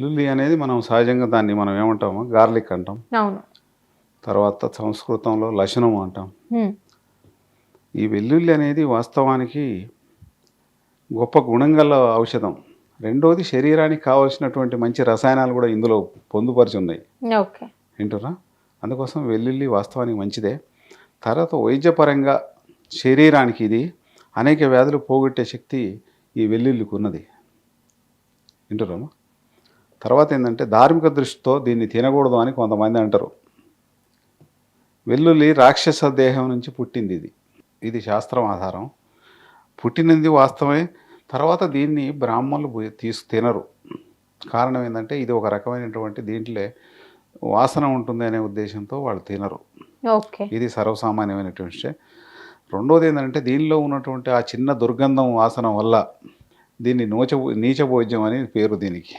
వెల్లుల్లి అనేది మనం సహజంగా దాన్ని మనం ఏమంటాము? గార్లిక్ అంటాం. అవును. తర్వాత సంస్కృతంలో లశనం అంటాం. ఈ వెల్లుల్లి అనేది వాస్తవానికి గొప్ప గుణం గల ఔషధం. రెండోది శరీరానికి కావలసినటువంటి మంచి రసాయనాలు కూడా ఇందులో పొందుపరిచి ఉన్నాయి వింటురా అందుకోసం వెల్లుల్లి వాస్తవానికి మంచిదే. తర్వాత వైద్యపరంగా శరీరానికి ఇది అనేక వ్యాధులు పోగొట్టే శక్తి ఈ వెల్లుల్లికి ఉన్నది వింటున్నామా? తర్వాత ఏంటంటే ధార్మిక దృష్టితో దీన్ని తినకూడదు అని కొంతమంది అంటారు. వెల్లుల్లి రాక్షస దేహం నుంచి పుట్టింది ఇది. ఇది శాస్త్రం ఆధారం. పుట్టినది వాస్తవమే. తర్వాత దీన్ని బ్రాహ్మణులు తీసు తినరు. కారణం ఏంటంటే ఇది ఒక రకమైనటువంటి దీంట్లో వాసన ఉంటుంది అనే ఉద్దేశంతో వాళ్ళు తినరు. ఇది సర్వసామాన్యమైనటువంటి విషయం. రెండోది ఏంటంటే దీనిలో ఉన్నటువంటి ఆ చిన్న దుర్గంధం వాసన వల్ల దీన్ని నోచ నీచభోజ్యం అని పేరు దీనికి.